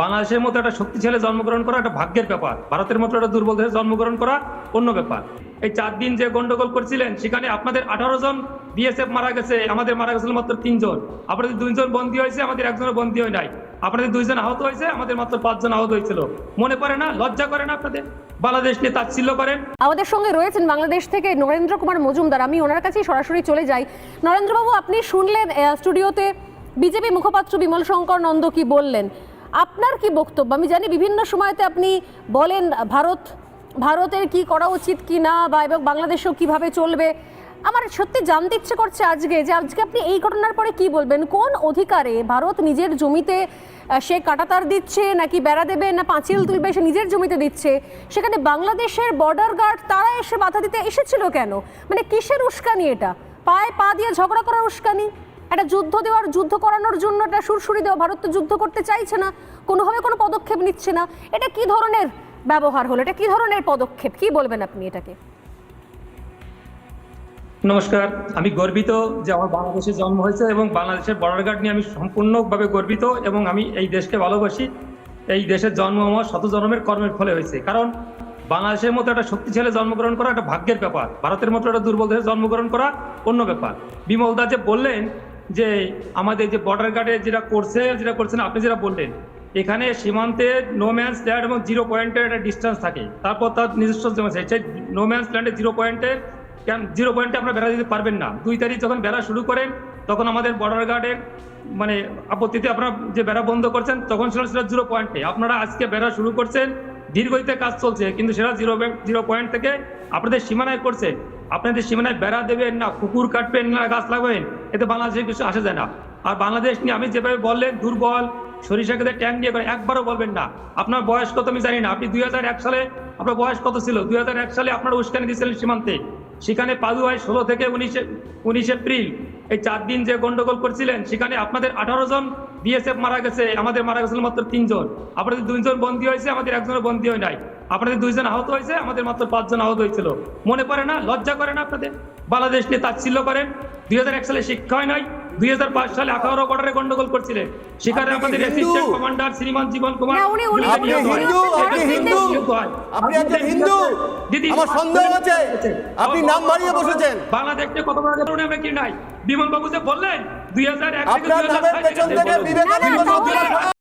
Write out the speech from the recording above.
বাংলাদেশের মতো একটা শক্তিশালী জন্মগ্রহণ করা একটা ভাগ্যের ব্যাপার। ভারতের মতো একটা দুর্বল দেশে জন্মগ্রহণ করা অন্য ব্যাপার। এই চার দিন যে গন্ডগোল করছিলেন, সেখানে আপনাদের আঠারো জন বিএসএফ মারা গেছে, আমাদের মারা গেছিল মাত্র তিনজন। আপনাদের দুইজন বন্দী হয়েছে, আমাদের একজনও বন্দী হয় নাই। আপনাদের দুইজন আহত হয়েছে, আমাদের মাত্র পাঁচজন আহত হয়েছিল। মনে পড়ে না? লজ্জা করে না আপনাদের? বাংলাদেশ নিয়ে তাচ্ছিল্য করেন। আমাদের সঙ্গে রয়েছেন বাংলাদেশ থেকে নরেন্দ্র কুমার মজুমদার। আমি ওনার কাছেই সরাসরি চলে যাই। নরেন্দ্রবাবু, আপনি শুনলেন স্টুডিওতে বিজেপি মুখপাত্র বিমল শঙ্কর নন্দ কি বললেন? আপনার কি বক্তব্য? আমি জানি বিভিন্ন সময়তে আপনি বলেন, ভারত, ভারতের কি করা উচিত কি না বা এবং বাংলাদেশও কীভাবে চলবে। আমার সত্যি জানতে ইচ্ছে করছে আজকে যে আজকে আপনি এই ঘটনার পরে কি বলবেন? কোন অধিকারে ভারত নিজের জমিতে সে কাটাতার দিচ্ছে নাকি বেড়া দেবে না পাঁচিল তুলবে সে নিজের জমিতে দিচ্ছে? সেখানে বাংলাদেশের বর্ডার গার্ড তারা এসে বাধা দিতে এসেছিল কেন? মানে কিসের উস্কানি এটা? পায়ে পা দিয়ে ঝগড়া করার উস্কানি? একটা যুদ্ধ দেওয়ার, যুদ্ধ করানোর জন্য একটা সুরসুরি দেওয়া, ভারত তো যুদ্ধ করতে চাইছে না, কোনোভাবে কোনো পদক্ষেপ নিচ্ছে না। এটা কি ধরনের ব্যবহার হলো? এটা কি ধরনের পদক্ষেপ? কি বলবেন আপনি এটাকে? নমস্কার, আমি গর্বিত যে আমার বাংলাদেশে জন্ম হয়েছে এবং বাংলাদেশের বর্ডার গার্ড নিয়ে আমি সম্পূর্ণভাবে গর্বিত এবং আমি এই দেশকে ভালোবাসি। এই দেশের জন্ম আমার শত জন্মের কর্মের ফলে হয়েছে। কারণ বাংলাদেশের মতো একটা শক্তিশালী জন্মগ্রহণ করা একটা ভাগ্যের ব্যাপার। ভারতের মতো একটা দুর্বল দেশে জন্মগ্রহণ করা অন্য ব্যাপার। বিমল দা যে বললেন যে আমাদের যে বর্ডার গার্ডে যেটা করছে যেটা করছেন আপনি যেটা বললেন, এখানে সীমান্তে নো ম্যান্স ল্যান্ড এবং জিরো পয়েন্টের একটা ডিস্টেন্স থাকে। তারপর তার নিজস্ব জমা আছে, সেই নো ম্যান্স ল্যান্ডে জিরো পয়েন্টে জিরো পয়েন্টে আপনারা বেড়া দিতে পারবেন না। দুই তারিখ যখন বেড়া শুরু করেন, তখন আমাদের বর্ডার গার্ডের মানে আপত্তিতে আপনারা যে বেড়া বন্ধ করছেন, তখন ছিল সেটা জিরো পয়েন্টে আপনারা আজকে বেড়া শুরু করছেন দীর্ঘইতে কাজ চলছে, কিন্তু সেটা জিরো জিরো পয়েন্ট থেকে আপনাদের সীমানায় করছে। আপনাদের সীমানায় বেড়া দেবেন না, কুকুর কাটবেন না, গাছ লাগাবেন, এতে বাংলাদেশে কিছু আসা যায় না। আর বাংলাদেশ নিয়ে আমি যেভাবে বললেন, দুর্বল সরিষা খেতে ট্যাঙ্ক করে একবারও বলবেন না। আপনার বয়স কত আমি জানি না, আপনি দুই হাজার এক সালে, আপনার বয়স কত ছিল? দুই হাজার এক সালে আপনারা উস্কানি দিয়েছিলেন সীমান্তে। সেখানে পাদুয়ায় ষোলো থেকে উনিশে, উনিশ এপ্রিল, এই চার দিন যে গন্ডগোল করছিলেন, সেখানে আপনাদের আঠারো জন বিএসএফ মারা গেছে, আমাদের মারা গেছিল মাত্র তিনজন। আপনাদের দুইজন বন্দী হয়েছে, আমাদের একজনের বন্দী হয় নাই। আপনাদের দুইজন আহত হয়েছে, আমাদের মাত্র পাঁচজন আহত হয়েছিল। মনে পড়ে না? লজ্জা করে না আপনাদের? বাংলাদেশ নিয়ে তাচ্ছিল্য করেন। দুই হাজার এক সালে শিক্ষা হয় নাই। দুই সালে আঠারো বর্ডারে গন্ডগোল করছিলেন সেখানে আপনি কি আমাদের অ্যাসিস্ট্যান্ট কমান্ডার শ্রীমান জীবন কুমার না, উনি- উনি- আপনি হিন্দু আপনি হিন্দু। আপনি একজন হিন্দু। আমার সন্দেহ আছে আপনি নাম বাড়িয়ে বসেছেন। বাংলাদেশকে কত বড় আমরা কি নাই? বিমল বাবু যে বললেন দুই হাজার এক থেকে আপনার নামের